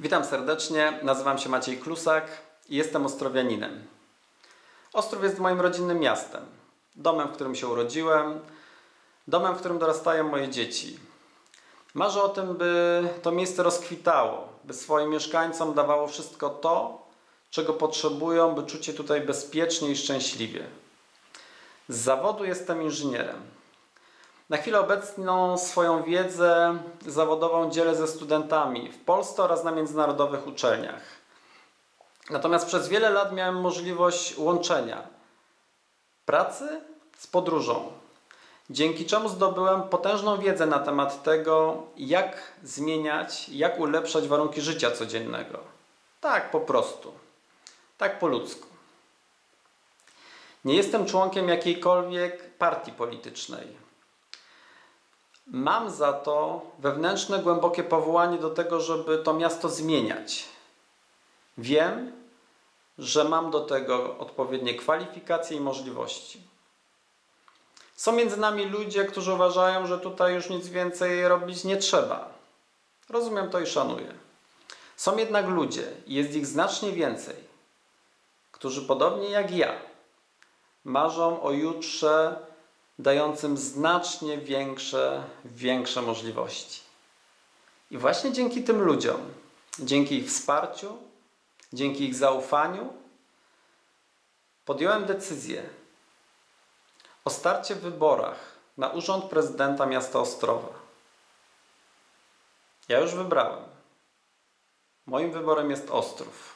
Witam serdecznie, nazywam się Maciej Klusak i jestem ostrowianinem. Ostrów jest moim rodzinnym miastem, domem, w którym się urodziłem, domem, w którym dorastają moje dzieci. Marzę o tym, by to miejsce rozkwitało, by swoim mieszkańcom dawało wszystko to, czego potrzebują, by czuć się tutaj bezpiecznie i szczęśliwie. Z zawodu jestem inżynierem. Na chwilę obecną swoją wiedzę zawodową dzielę ze studentami w Polsce oraz na międzynarodowych uczelniach. Natomiast przez wiele lat miałem możliwość łączenia pracy z podróżą, dzięki czemu zdobyłem potężną wiedzę na temat tego, jak zmieniać, jak ulepszać warunki życia codziennego. Tak po prostu, tak po ludzku. Nie jestem członkiem jakiejkolwiek partii politycznej. Mam za to wewnętrzne, głębokie powołanie do tego, żeby to miasto zmieniać. Wiem, że mam do tego odpowiednie kwalifikacje i możliwości. Są między nami ludzie, którzy uważają, że tutaj już nic więcej robić nie trzeba. Rozumiem to i szanuję. Są jednak ludzie, i jest ich znacznie więcej, którzy podobnie jak ja marzą o jutrze dającym znacznie większe, większe możliwości. I właśnie dzięki tym ludziom, dzięki ich wsparciu, dzięki ich zaufaniu, podjąłem decyzję o starcie w wyborach na urząd prezydenta miasta Ostrowa. Ja już wybrałem. Moim wyborem jest Ostrów.